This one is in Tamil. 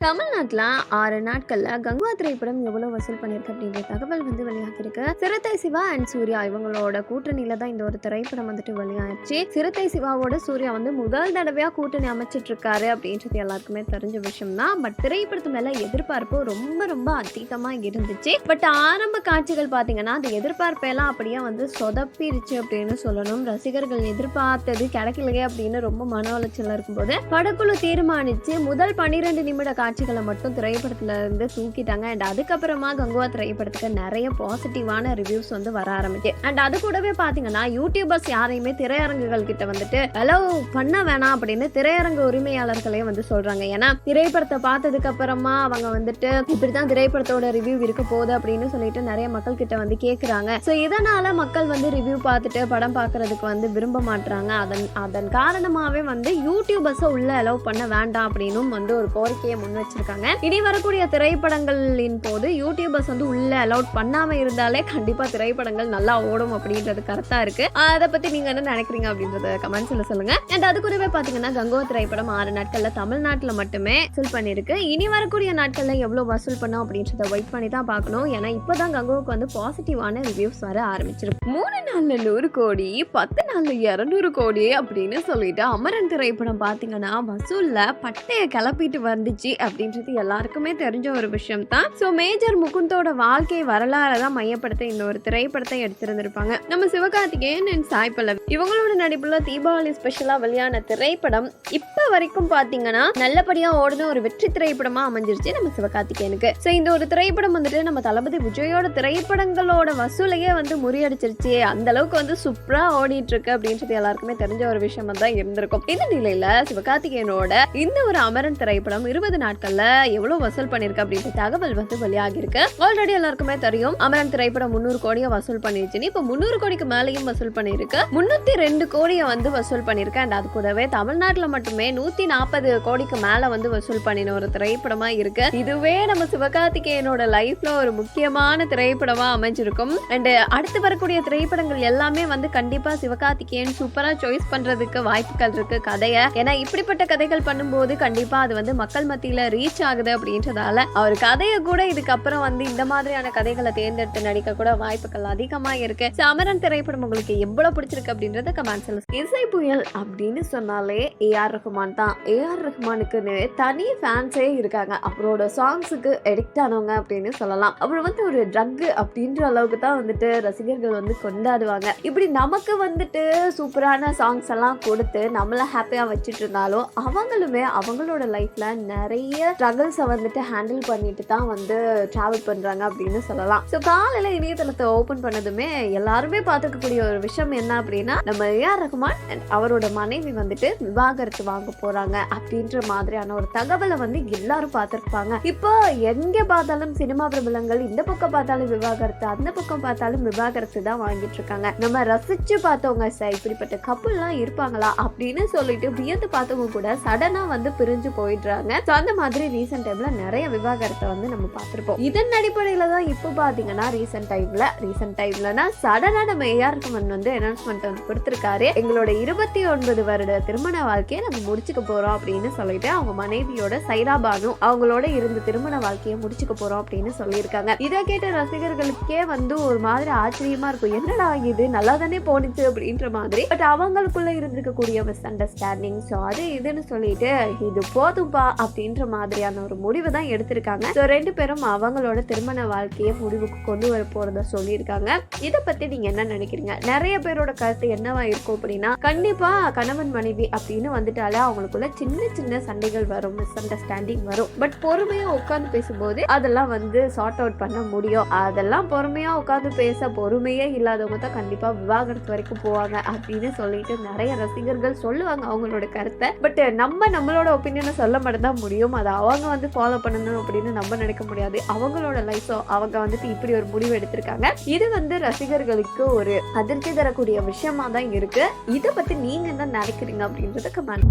தமிழ்நாட்டில் ஆறு நாட்களில் கங்கா திரைப்படம் எவ்வளோ வசூல் பண்ணியிருக்கு அப்படின்ற தகவல் வந்து வெளியாகிருக்கு சிறுத்தை சிவா அண்ட் சூர்யா இவங்களோட கூட்டணியில தான் இந்த ஒரு திரைப்படம் வந்துட்டு வெளியாச்சு சிறுத்தை சிவாவோட சூர்யா வந்து முதல் தடவையாக கூட்டணி அமைச்சிட்டு இருக்காரு அப்படின்றது எல்லாருக்குமே தெரிஞ்ச விஷயம் தான் பட் திரைப்படத்து மேலே எதிர்பார்ப்பு ரொம்ப ரொம்ப அதிகமாக இருந்துச்சு. பட் ஆரம்ப காட்சிகள் பார்த்தீங்கன்னா அந்த எதிர்பார்ப்பெல்லாம் அப்படியே வந்து சொதப்பிருச்சு அப்படின்னு சொல்லணும். ரசிகர்கள் எதிர்பார்த்தது கிடைக்கலையே அப்படின்னு ரொம்ப மன உளைச்சல் இருக்கும்போது படக்குழு தீர்மானிச்சு முதல் பன்னிரெண்டு நிமிட காட்சிகளை மட்டும் திரைப்படத்துல இருந்து தூக்கிட்டாங்க. அண்ட் அதுக்கப்புறமா கங்குவா திரைப்படத்துக்கு நிறைய பாசிட்டிவான ரிவ்யூஸ் வந்து வர ஆரம்பிச்சு. அண்ட் அது கூடவே பாத்தீங்கன்னா யூடியூபர்ஸ் யாரையுமே திரையரங்குகள் கிட்ட வந்துட்டு அலோவ் பண்ண வேணாம் அப்படின்னு திரையரங்கு உரிமையாளர்களே வந்து சொல்றாங்க. ஏன்னா திரைப்படத்தை பார்த்ததுக்கு அப்புறமா அவங்க வந்துட்டு இப்படிதான் திரைப்படத்தோட ரிவ்யூ இருக்க போகுது அப்படின்னு சொல்லிட்டு நிறைய மக்கள் கிட்ட வந்து கேக்குறாங்க. ஸோ இதனால மக்கள் வந்து ரிவ்யூ பார்த்துட்டு படம் பார்க்கறதுக்கு வந்து விரும்ப மாட்டுறாங்க அதன் அதன் காரணமாவே வந்து யூடியூபர்ஸை உள்ள அலோவ் பண்ண வேண்டாம் அப்படின்னும் வந்து ஒரு கோரிக்கையை முன் வச்சிருக்காங்க. இனி வரக்கூடிய திரைப்படங்களின் போது யூடியூபர்ஸ் வந்து உள்ள அலௌட் பண்ணாம இருந்தாலே கண்டிப்பா திரைப்படங்கள் நல்லா ஓடும் அப்படின்றது கரெக்டா இருக்கு. அதை பத்தி நீங்க என்ன நினைக்கிறீங்க அப்படின்றத கமெண்ட்ஸ்ல சொல்லுங்க. அண்ட் அது கூடவே பாத்தீங்கன்னா கங்கோ திரைப்படம் ஆறு நாட்கள்ல தமிழ்நாட்டுல மட்டுமே வசூல் பண்ணிருக்கு. இனி வரக்கூடிய நாட்கள்ல எவ்வளவு வசூல் பண்ணும் அப்படின்றத வெயிட் பண்ணி தான் பார்க்கணும். ஏன்னா இப்பதான் கங்கோவுக்கு வந்து பாசிட்டிவான ரிவ்யூஸ் வர ஆரம்பிச்சிருக்கு. மூணு நாள்ல நூறு கோடி பத்து நாள்ல இருநூறு கோடி அப்படின்னு சொல்லிட்டு அமரன் திரைப்படம் பாத்தீங்கன்னா வசூல்ல பட்டைய கிளப்பிட்டு வந்துச்சு அப்படின்றது எல்லாருக்குமே தெரிஞ்ச ஒரு விஷயம் தான் ஸோ மேஜர் முகுந்தோட வாழ்க்கை வரலாறை தான் மையப்படுத்த இந்த ஒரு திரைப்படத்தை எடுத்திருந்திருப்பாங்க. நம்ம சிவகார்த்திகேயன் அண்ட் சாய் பல்லவி. இவங்களோட நடிப்புல தீபாவளி ஸ்பெஷலா வெளியான திரைப்படம் இப்ப வரைக்கும் பாத்தீங்கன்னா நல்லபடியா ஓடுன ஒரு வெற்றி திரைப்படமா அமைஞ்சிருச்சு நம்ம சிவகார்த்திகேயனுக்கு. ஸோ இந்த ஒரு திரைப்படம் வந்துட்டு நம்ம தளபதி விஜயோட திரைப்படங்களோட வசூலையே வந்து முறியடிச்சிருச்சு. அந்த அளவுக்கு வந்து சூப்பரா ஓடிட்டு இருக்கு அப்படின்றது எல்லாருக்குமே தெரிஞ்ச ஒரு விஷயமா தான் இருந்திருக்கும். இந்த நிலையில சிவகார்த்திகேயனோட இந்த ஒரு அமரன் திரைப்படம் இருபது நாட்கள் நாட்கள்ல எவ்வளவு வசூல் பண்ணிருக்கு அப்படின்ற தகவல் வந்து வெளியாகிருக்கு ஆல்ரெடி எல்லாருக்குமே தெரியும் அமரன் திரைப்படம் முன்னூறு கோடியை வசூல் பண்ணிருச்சுன்னு. இப்போ முந்நூறு கோடிக்கு மேலேயும் வசூல் பண்ணிருக்கு முன்னூத்தி ரெண்டு கோடியை வந்து வசூல் பண்ணிருக்கு அண்ட் அது கூடவே தமிழ்நாட்டுல மட்டுமே நூத்தி நாற்பது கோடிக்கு மேல வந்து வசூல் பண்ணின ஒரு திரைப்படமா இருக்கு. இதுவே நம்ம சிவகார்த்திகேயனோட லைஃப்ல ஒரு முக்கியமான திரைப்படமா அமைஞ்சிருக்கும். அண்ட் அடுத்து வரக்கூடிய திரைப்படங்கள் எல்லாமே வந்து கண்டிப்பா சிவகார்த்திகேயன் சூப்பரா சாய்ஸ் பண்றதுக்கு வாய்ப்புகள் இருக்கு கதையை. ஏன்னா இப்படிப்பட்ட கதைகள் பண்ணும்போது கண்டிப்பா அது வந்து மக்கள் மத்தியில ரீச் ஆகுது அப்படின்றதால அவர் கதையை கூட இதுக்கப்புறம் வந்து இந்த மாதிரியான கதைகளை தேர்ந்தெடுத்து நடிக்க கூட வாய்ப்புகள் அதிகமா இருக்கு. சமரன் திரைப்படம் உங்களுக்கு எவ்வளவு பிடிச்சிருக்கு அப்படின்றத கமெண்ட்ஸ்ல இசை புயல் அப்படின்னு சொன்னாலே ஏஆர் ரஹ்மான் தான். ஏஆர் ரஹ்மானுக்குன்னு தனி ஃபேன்ஸே இருக்காங்க. அவரோட சாங்ஸுக்கு எடிக்ட் ஆனவங்க அப்படின்னு சொல்லலாம். அவர் வந்து ஒரு ட்ரக் அப்படின்ற அளவுக்கு தான் வந்துட்டு ரசிகர்கள் வந்து கொண்டாடுவாங்க. இப்படி நமக்கு வந்துட்டு சூப்பரான சாங்ஸ் எல்லாம் கொடுத்து நம்மள ஹாப்பியா வச்சுட்டு இருந்தாலும் அவங்களுமே அவங்களோட லைஃப்ல நிறைய ஸ்ட்ரகிள்ஸை வந்துட்டு ஹேண்டில் பண்ணிட்டு தான் வந்து ட்ராவல் பண்றாங்க அப்படின்னு சொல்லலாம். ஸோ காலையில் இணையதளத்தை ஓப்பன் பண்ணதுமே எல்லாருமே பார்த்துக்கக்கூடிய ஒரு விஷயம் என்ன அப்படின்னா நம்ம ஏஆர் ரஹ்மான் அண்ட் அவரோட மனைவி வந்துட்டு விவாகரத்து வாங்க போறாங்க அப்படின்ற மாதிரியான ஒரு தகவலை வந்து எல்லாரும் பார்த்துருப்பாங்க. இப்போ எங்கே பார்த்தாலும் சினிமா பிரபலங்கள் இந்த பக்கம் பார்த்தாலும் விவாகரத்து அந்த பக்கம் பார்த்தாலும் விவாகரத்து தான் வாங்கிட்டு இருக்காங்க. நம்ம ரசிச்சு பார்த்தவங்க சார் இப்படிப்பட்ட கப்பல்லாம் இருப்பாங்களா அப்படின்னு சொல்லிட்டு வியந்து பார்த்தவங்க கூட சடனா வந்து பிரிஞ்சு போயிடுறாங்க. ஸோ அந்த மாதிரி ரீசெண்ட் டைம்ல நிறைய விவாகரத்தை வந்து நம்ம பார்த்துருப்போம். இதன் அடிப்படையில தான் இப்போ பாத்தீங்கன்னா ரீசெண்ட் டைம்ல ரீசெண்ட் டைம்லனா சடனா நம்ம ஏஆர் ரஹ்மான் வந்து அனௌன்ஸ்மெண்ட் வந்து கொடுத்துருக்காரு. எங்களோட இருபத்தி ஒன்பது வருட திருமண வாழ்க்கையை நம்ம முடிச்சுக்க போறோம் அப்படின்னு சொல்லிட்டு அவங்க மனைவியோட சைரா பானு அவங்களோட இருந்த திருமண வாழ்க்கையை முடிச்சுக்க போறோம் அப்படின்னு சொல்லியிருக்காங்க. இதை கேட்ட ரசிகர்களுக்கே வந்து ஒரு மாதிரி ஆச்சரியமா இருக்கும். என்னடா இது? நல்லா தானே போனிச்சு அப்படின்ற மாதிரி. பட் அவங்களுக்குள்ள இருந்திருக்கக்கூடிய மிஸ் அண்டர்ஸ்டாண்டிங் ஸோ அது இதுன்னு சொல்லிட்டு இது போதும்பா அப்படின்ற மாதிரியான ஒரு முடிவு தான் எடுத்திருக்காங்க. ஸோ ரெண்டு பேரும் அவங்களோட திருமண வாழ்க்கையை முடிவுக்கு கொண்டு வர போறத சொல்லியிருக்காங்க. இதை பத்தி நீங்க என்ன நினைக்கிறீங்க? நிறைய பேரோட கருத்து என்னவா இருக்கும் அப்படின்னா கண்டிப்பா கணவன் மனைவி அப்படின்னு வந்துட்டாலே அவங்களுக்குள்ள சின்ன சின்ன சண்டைகள் வரும் மிஸ் அண்டர்ஸ்டாண்டிங் வரும். பட் பொறுமையா உட்கார்ந்து பேசும்போது அதெல்லாம் வந்து சார்ட் அவுட் பண்ண முடியும். அதெல்லாம் பொறுமையா உட்கார்ந்து பேச பொறுமையே இல்லாதவங்க தான் கண்டிப்பா விவாகரத்து வரைக்கும் போவாங்க அப்படின்னு சொல்லிட்டு நிறைய ரசிகர்கள் சொல்லுவாங்க அவங்களோட கருத்தை. பட் நம்ம நம்மளோட ஒப்பீனியனை சொல்ல மட்டும் தான் முடியும். அதை அவங்க வந்து ஃபாலோ பண்ணணும் அப்படின்னு நம்ம நினைக்க முடியாது. அவங்களோட லைஃப்பை அவங்க வந்துட்டு இப்படி ஒரு முடிவு எடுத்திருக்காங்க. இது வந்து ரசிகர்களுக்கு ஒரு அதிர்ச்சி தரக்கூடிய விஷயமா தான் இருக்கு. இதை பத்தி நீங்க என்ன நினைக்கிறீங்க அப்படின்றத கமெண்ட்